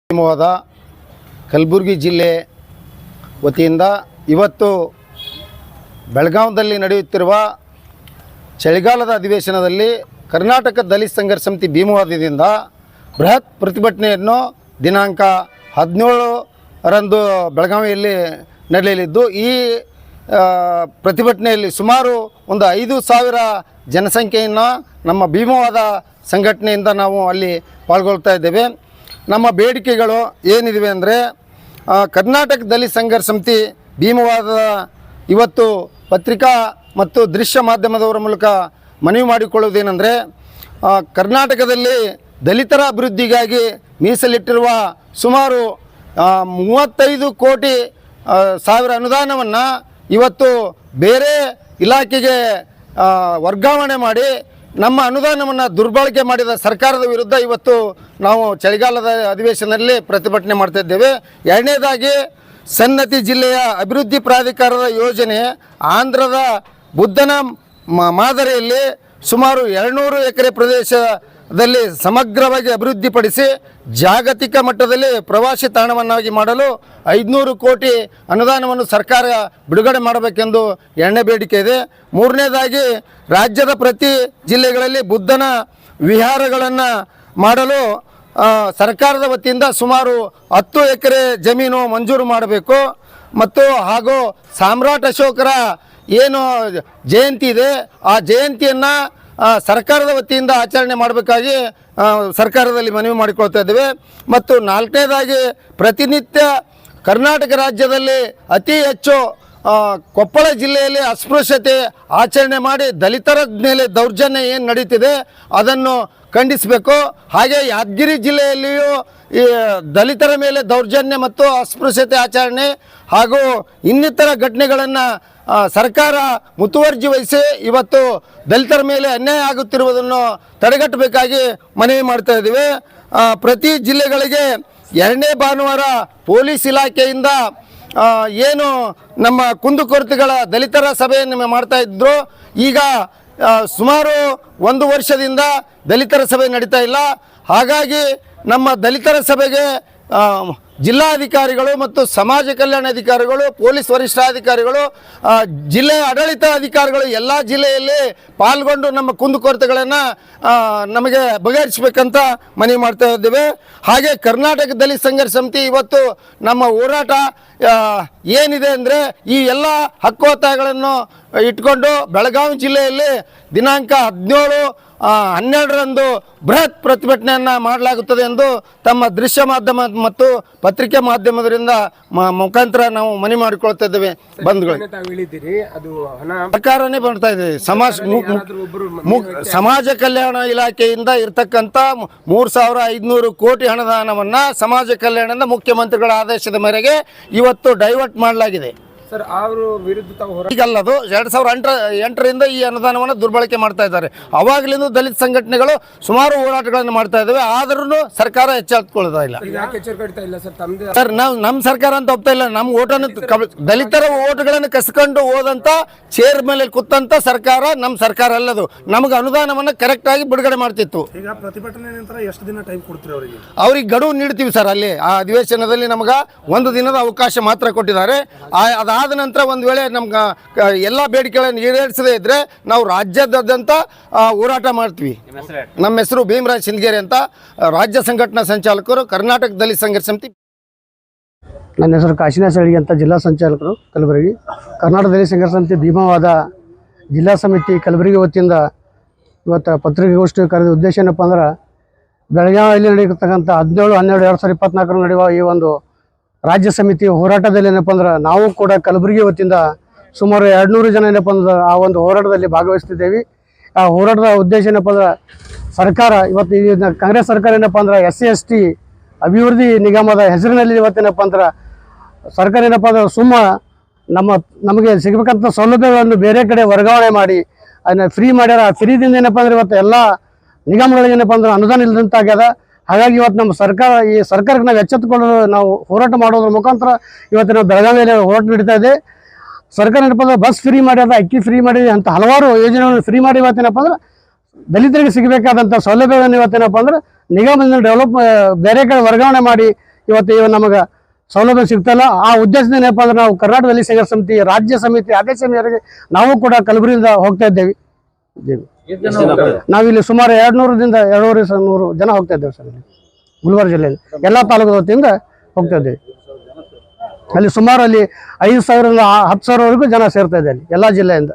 ಪಶ್ಚಿಮವಾದ ಕಲಬುರಗಿ ಜಿಲ್ಲೆ ವತಿಯಿಂದ ಇವತ್ತು ಬೆಳಗಾವದಲ್ಲಿ ನಡೆಯುತ್ತಿರುವ ಚಳಿಗಾಲದ ಅಧಿವೇಶನದಲ್ಲಿ ಕರ್ನಾಟಕ ದಲಿತ ಸಂಘರ್ಷ ಸಮಿತಿ ಭೀಮವಾದದಿಂದ ಬೃಹತ್ ಪ್ರತಿಭಟನೆಯನ್ನು ದಿನಾಂಕ ಹದಿನೇಳರಂದು ಬೆಳಗಾವಿಯಲ್ಲಿ ನಡೆಯಲಿದ್ದು, ಈ ಪ್ರತಿಭಟನೆಯಲ್ಲಿ ಸುಮಾರು ಒಂದು ಐದು ಸಾವಿರ ಜನಸಂಖ್ಯೆಯನ್ನು ನಮ್ಮ ಭೀಮವಾದ ಸಂಘಟನೆಯಿಂದ ನಾವು ಅಲ್ಲಿ ಪಾಲ್ಗೊಳ್ತಾ ಇದ್ದೇವೆ. ನಮ್ಮ ಬೇಡಿಕೆಗಳು ಏನಿವೆ ಅಂದರೆ ಕರ್ನಾಟಕ ದಲಿತ ಸಂಘರ್ಷ ಸಮಿತಿ ಭೀಮವಾದ ಇವತ್ತು ಪತ್ರಿಕಾ ಮತ್ತು ದೃಶ್ಯ ಮಾಧ್ಯಮದವರ ಮೂಲಕ ಮನವಿ ಮಾಡಿಕೊಳ್ಳುವುದೇನೆಂದರೆ ಕರ್ನಾಟಕದಲ್ಲಿ ದಲಿತರ ಅಭಿವೃದ್ಧಿಗಾಗಿ ಮೀಸಲಿಟ್ಟಿರುವ ಸುಮಾರು ಮೂವತ್ತೈದು ಕೋಟಿ ಸಾವಿರ ಅನುದಾನವನ್ನು ಇವತ್ತು ಬೇರೆ ಇಲಾಖೆಗೆ ವರ್ಗಾವಣೆ ಮಾಡಿ ನಮ್ಮ ಅನುದಾನವನ್ನು ದುರ್ಬಳಕೆ ಮಾಡಿದ ಸರ್ಕಾರದ ವಿರುದ್ಧ ಇವತ್ತು ನಾವು ಚಳಿಗಾಲದ ಅಧಿವೇಶನದಲ್ಲಿ ಪ್ರತಿಭಟನೆ ಮಾಡ್ತಾ ಇದ್ದೇವೆ. ಎರಡನೇದಾಗಿ, ಸನ್ನತಿ ಜಿಲ್ಲೆಯ ಅಭಿವೃದ್ಧಿ ಪ್ರಾಧಿಕಾರದ ಯೋಜನೆ ಆಂಧ್ರದ ಬುದ್ಧನ ಮಾದರಿಯಲ್ಲಿ ಸುಮಾರು ಎರಡುನೂರು ಎಕರೆ ಪ್ರದೇಶದಲ್ಲಿ ಸಮಗ್ರವಾಗಿ ಅಭಿವೃದ್ಧಿಪಡಿಸಿ ಜಾಗತಿಕ ಮಟ್ಟದಲ್ಲಿ ಪ್ರವಾಸಿ ತಾಣವನ್ನಾಗಿ ಮಾಡಲು ಐದುನೂರು ಕೋಟಿ ಅನುದಾನವನ್ನು ಸರ್ಕಾರ ಬಿಡುಗಡೆ ಮಾಡಬೇಕೆಂದು ಎರಡನೇ ಬೇಡಿಕೆ ಇದೆ. ಮೂರನೇದಾಗಿ ರಾಜ್ಯದ ಪ್ರತಿ ಜಿಲ್ಲೆಗಳಲ್ಲಿ ಬುದ್ಧನ ವಿಹಾರಗಳನ್ನು ಮಾಡಲು ಸರ್ಕಾರದ ವತಿಯಿಂದ ಸುಮಾರು ಹತ್ತು ಎಕರೆ ಜಮೀನು ಮಂಜೂರು ಮಾಡಬೇಕು. ಮತ್ತು ಹಾಗೂ ಸಾಮ್ರಾಟ್ ಅಶೋಕರ ಏನು ಜಯಂತಿ ಇದೆ. ಆ ಜಯಂತಿಯನ್ನು ಸರ್ಕಾರದ ವತಿಯಿಂದ ಆಚರಣೆ ಮಾಡಬೇಕಾಗಿ ಸರ್ಕಾರದಲ್ಲಿ ಮನವಿ ಮಾಡಿಕೊಳ್ತಾ ಇದ್ದೇವೆ. ಮತ್ತು ನಾಲ್ಕನೇದಾಗಿ ಪ್ರತಿನಿತ್ಯ ಕರ್ನಾಟಕ ರಾಜ್ಯದಲ್ಲಿ ಅತಿ ಹೆಚ್ಚು ಕೊಪ್ಪಳ ಜಿಲ್ಲೆಯಲ್ಲಿ ಅಸ್ಪೃಶ್ಯತೆ ಆಚರಣೆ ಮಾಡಿ ದಲಿತರ ಮೇಲೆ ದೌರ್ಜನ್ಯ ಏನು ನಡೀತಿದೆ ಅದನ್ನು ಖಂಡಿಸಬೇಕು. ಹಾಗೆ ಯಾದಗಿರಿ ಜಿಲ್ಲೆಯಲ್ಲಿಯೂ ಈ, ದಲಿತರ ಮೇಲೆ ದೌರ್ಜನ್ಯ ಮತ್ತು ಅಸ್ಪೃಶ್ಯತೆ ಆಚರಣೆ ಹಾಗೂ ಇನ್ನಿತರ ಘಟನೆಗಳನ್ನು ಸರ್ಕಾರ ಮುತುವರ್ಜಿ ವಹಿಸಿ ಇವತ್ತು ದಲಿತರ ಮೇಲೆ ಅನ್ಯಾಯ ಆಗುತ್ತಿರುವುದನ್ನು ತಡೆಗಟ್ಟಬೇಕಾಗಿ ಮನವಿ ಮಾಡ್ತಾ ಇದ್ದೀವಿ. ಪ್ರತಿ ಜಿಲ್ಲೆಗಳಿಗೆ ಎರಡನೇ ಭಾನುವಾರ ಪೊಲೀಸ್ ಇಲಾಖೆಯಿಂದ ಏನು ನಮ್ಮ ಕುಂದುಕೊರತೆಗಳ ದಲಿತರ ಸಭೆಯನ್ನು ಮಾಡ್ತಾ ಇದ್ರು. ಈಗ ಸುಮಾರು ಒಂದು ವರ್ಷದಿಂದ ದಲಿತರ ಸಭೆ ನಡೀತಾ ಇಲ್ಲ. ಹಾಗಾಗಿ ನಮ್ಮ ದಲಿತರ ಸಭೆಗೆ ಜಿಲ್ಲಾಧಿಕಾರಿಗಳು ಮತ್ತು ಸಮಾಜ ಕಲ್ಯಾಣ ಅಧಿಕಾರಿಗಳು, ಪೊಲೀಸ್ ವರಿಷ್ಠಾಧಿಕಾರಿಗಳು ಜಿಲ್ಲಾ ಜಿಲ್ಲೆಯ ಆಡಳಿತ ಅಧಿಕಾರಿಗಳು ಎಲ್ಲ ಜಿಲ್ಲೆಯಲ್ಲಿ ಪಾಲ್ಗೊಂಡು ನಮ್ಮ ಕುಂದುಕೊರತೆಗಳನ್ನು ನಮಗೆ ಬಗೆಹರಿಸಬೇಕಂತ ಮನವಿ ಮಾಡ್ತಾ ಇದ್ದೇವೆ. ಹಾಗೆ ಕರ್ನಾಟಕ ದಲಿತ ಸಂಘರ್ಷ ಸಮಿತಿ ಇವತ್ತು ನಮ್ಮ ಹೋರಾಟ ಏನಿದೆ ಅಂದರೆ ಈ ಎಲ್ಲ ಹಕ್ಕೋತ್ತಾಯಗಳನ್ನು ಇಟ್ಕೊಂಡು ಬೆಳಗಾವಿ ಜಿಲ್ಲೆಯಲ್ಲಿ ದಿನಾಂಕ ಹದಿನೇಳು ಹನ್ನೆರಡರಂದು ಬೃಹತ್ ಪ್ರತಿಭಟನೆಯನ್ನು ಮಾಡಲಾಗುತ್ತದೆ ಎಂದು ತಮ್ಮ ದೃಶ್ಯ ಮಾಧ್ಯಮ ಮತ್ತು ಪತ್ರಿಕೆ ಮಾಧ್ಯಮದಿಂದ ಮ- ಮುಖಾಂತರ ನಾವು ಮನವಿ ಮಾಡಿಕೊಳ್ತಾ ಇದ್ದೇವೆ. ಬಂಧುಗಳು. ಸರ್ಕಾರನೇ ಬರ್ತಾ ಇದೆ. ಸಮಾಜ ಸಮಾಜ ಕಲ್ಯಾಣ ಇಲಾಖೆಯಿಂದ ಇರ್ತಕ್ಕಂಥ ಮೂರು ಸಾವಿರ ಐದುನೂರು ಕೋಟಿ ಹಣದಾನವನ್ನು ಸಮಾಜ ಕಲ್ಯಾಣದ ಮುಖ್ಯಮಂತ್ರಿಗಳ ಆದೇಶದ ಮೇರೆಗೆ ಇವತ್ತು ಡೈವರ್ಟ್ ಮಾಡಲಾಗಿದೆ. ಸರ್ ಅವರು ವಿರುದ್ಧ ತಾವು ಹೋರಾಟ ಈಗಲ್ಲದು ಎರಡು ಸಾವಿರ ಎಂಟರ ಎಂಟರಿಂದ ಈ ಅನುದಾನವನ್ನು ದುರ್ಬಳಕೆ ಮಾಡ್ತಾ ಇದ್ದಾರೆ. ಅವಾಗಲಿಂದ ದಲಿತ ಸಂಘಟನೆಗಳು ಸುಮಾರು ಹೋರಾಟಗಳನ್ನು ಮಾಡ್ತಾ ಇದ್ದಾವೆ. ಆದ್ರೂ ಸರ್ಕಾರ ಎಚ್ಚೆತ್ತುಕೊಳ್ಳೋದಾ ಇಲ್ಲ. ಯಾಕೆ ಎಚ್ಚರಿಕೆ ಇಲ್ಲ ಸರ್ ತಮ್ಮದೇ ಸರ್ ನಾವು ನಮ್ಮ ಸರ್ಕಾರ ಅಂತ ಒಪ್ತಾ ಇಲ್ಲ. ನಮ್ಮ ಓಟನ್ನು ದಲಿತರ ಓಟ್ಗಳನ್ನು ಕಸ್ಕೊಂಡು ಹೋದಂತ ಚೇರ್ ಮೇಲೆ ಕೂತಂತ ಸರ್ಕಾರ ನಮ್ಮ ಸರ್ಕಾರ ಅಲ್ಲದು ನಮಗೆ ಅನುದಾನವನ್ನು ಕರೆಕ್ಟಾಗಿ ಬಿಡುಗಡೆ ಮಾಡ್ತಿತ್ತು. ಈಗ ಪ್ರತಿಭಟನೆ ನಂತರ ಎಷ್ಟು ದಿನ ಟೈಮ್ ಕೊಡ್ತೀರಿ ಅವರಿಗೆ? ಅವ್ರಿಗೆ ಗಡುವು ನೀಡ್ತೀವಿ ಸರ್ ಅಲ್ಲಿ. ಆ ಅಧಿವೇಶನದಲ್ಲಿ ನಮಗ ಒಂದು ದಿನದ ಅವಕಾಶ ಮಾತ್ರ ಕೊಟ್ಟಿದ್ದಾರೆ. ಆ- ಅದಾದ ನಂತರ ಒಂದು ವೇಳೆ ನಮ್ಗೆ ಎಲ್ಲ ಬೇಡಿಕೆಗಳನ್ನು ಈಡೇರಿಸದೇ ಇದ್ದರೆ ನಾವು ರಾಜ್ಯದಾದ್ಯಂತ ಹೋರಾಟ ಮಾಡ್ತೀವಿ. ನಮ್ಮ ಹೆಸರು ಭೀಮರಾಜ್ ಸಿಂದಗೇರಿ ಅಂತ ರಾಜ್ಯ ಸಂಘಟನಾ ಸಂಚಾಲಕರು ಕರ್ನಾಟಕ ದಲಿತ ಸಂಘರ್ಷ ಸಮಿತಿ. ನನ್ನ ಹೆಸರು ಕಾಶಿನಾಥ್ ಸಳಿಗೆ ಅಂತ ಜಿಲ್ಲಾ ಸಂಚಾಲಕರು ಕಲಬುರಗಿ. ಕರ್ನಾಟಕದಲ್ಲಿ ಸಂಘರ್ಷ ಸಮಿತಿ ಭೀಮವಾದ ಜಿಲ್ಲಾ ಸಮಿತಿ ಕಲಬುರಗಿ ವತಿಯಿಂದ ಇವತ್ತು ಪತ್ರಿಕಾಗೋಷ್ಠಿ ಕರೆದ ಉದ್ದೇಶ ಏನಪ್ಪ ಅಂದ್ರೆ ಬೆಳಗಾವಿಯಲ್ಲಿ ನಡೆಯತಕ್ಕಂಥ ಹದಿನೇಳು ಹನ್ನೆರಡು ಎರಡು ಸಾವಿರದ ಇಪ್ಪತ್ನಾಲ್ಕರ ನಡೆಯುವ ಈ ಒಂದು ರಾಜ್ಯ ಸಮಿತಿ ಹೋರಾಟದಲ್ಲಿ ಏನಪ್ಪ ಅಂದ್ರೆ ನಾವು ಕೂಡ ಕಲಬುರಗಿ ವತಿಯಿಂದ ಸುಮಾರು ಎರಡುನೂರು ಜನ ಏನಪ್ಪ ಅಂದ್ರೆ ಆ ಒಂದು ಹೋರಾಟದಲ್ಲಿ ಭಾಗವಹಿಸ್ತಿದ್ದೇವೆ. ಆ ಹೋರಾಟದ ಉದ್ದೇಶ ಏನಪ್ಪ ಅಂದ್ರೆ ಸರ್ಕಾರ ಇವತ್ತು ಕಾಂಗ್ರೆಸ್ ಸರ್ಕಾರ ಏನಪ್ಪ ಅಂದ್ರೆ ಎಸ್ ಸಿ, ಎಸ್ ಟಿ ಅಭಿವೃದ್ಧಿ ನಿಗಮದ ಹೆಸರಿನಲ್ಲಿ ಇವತ್ತೇನಪ್ಪ ಅಂದ್ರೆ ಸರ್ಕಾರ ಏನಪ್ಪ ಅಂದ್ರೆ ಸುಮ್ಮ ನಮ್ಮ, ನಮಗೆ ಸಿಗಬೇಕಂತ ಸೌಲಭ್ಯಗಳನ್ನು ಬೇರೆ ಕಡೆ ವರ್ಗಾವಣೆ ಮಾಡಿ, ಅದನ್ನ ಫ್ರೀ ಮಾಡ್ಯಾರ. ಆ ಫ್ರೀದಿಂದ ಏನಪ್ಪ ಅಂದ್ರೆ ಇವತ್ತು ಎಲ್ಲ ನಿಗಮಗಳಿಗೆ ಏನಪ್ಪ ಅಂದ್ರೆ ಅನುದಾನ ಇಲ್ಲದಂತ ಆಗ್ಯದ ಹಾಗಾಗಿ ಇವತ್ತು ನಮ್ಮ ಸರ್ಕಾರ, ಈ ಸರ್ಕಾರಕ್ಕೆ ನಾವು ಎಚ್ಚೆತ್ತುಕೊಳ್ಳಲು ನಾವು ಹೋರಾಟ ಮಾಡೋದ್ರ ಮುಖಾಂತರ ಇವತ್ತು ನಾವು ಬೆಳಗಾವಿಯಲ್ಲಿ ಹೋರಾಟ ನಡೀತಾ ಇದೆ. ಸರ್ಕಾರ ಏನಪ್ಪ ಅಂದ್ರೆ ಬಸ್ ಫ್ರೀ ಮಾಡಿ ಅದ ಅಕ್ಕಿ ಫ್ರೀ ಮಾಡಿದೆ ಅಂತ ಹಲವಾರು ಯೋಜನೆಗಳನ್ನು ಫ್ರೀ ಮಾಡಿ ಇವತ್ತೇನಪ್ಪ ಅಂದ್ರೆ ದಲಿತರಿಗೆ ಸಿಗಬೇಕಾದಂಥ ಸೌಲಭ್ಯಗಳನ್ನು ಇವತ್ತೇನಪ್ಪ ಅಂದ್ರೆ ನಿಗಮದಿಂದ ಡೆವಲಪ್ ಬೇರೆ ಕಡೆ ವರ್ಗಾವಣೆ ಮಾಡಿ ಇವತ್ತು ಇವ ನಮಗೆ ಸೌಲಭ್ಯ ಸಿಗ್ತಲ್ಲ ಆ ಉದ್ದೇಶದಿಂದ ಏನಪ್ಪ ಅಂದ್ರೆ ನಾವು ಕರ್ನಾಟಕದಲ್ಲಿ ಸಂಘರ್ಷ ಸಮಿತಿ, ರಾಜ್ಯ ಸಮಿತಿ ಆದೇಶ ಮೇರೆಗೆ ನಾವು ಕೂಡ ಕಲಬುರಗಿಯಿಂದ ಹೋಗ್ತಾ ಇದ್ದೇವೆ. ನಾವಿಲ್ಲಿ ಸುಮಾರು ಎರಡು ನೂರದಿಂದ ಎರಡೂವರೆ ನೂರು ಜನ ಹೋಗ್ತಾ ಇದ್ದೇವೆ ಸರ್ ಇಲ್ಲಿ. ಗುಲ್ಬರ್ಗ ಜಿಲ್ಲೆಯಲ್ಲಿ. ಎಲ್ಲ ತಾಲೂಕು ವತಿಯಿಂದ ಹೋಗ್ತಾ ಇದ್ದೇವೆ. ಅಲ್ಲಿ ಸುಮಾರು ಅಲ್ಲಿ ಐದು ಸಾವಿರದಿಂದ ಹತ್ತು ಸಾವಿರವರೆಗೂ ಜನ ಸೇರ್ತಾ ಇದೆ ಅಲ್ಲಿ ಎಲ್ಲ ಜಿಲ್ಲೆಯಿಂದ.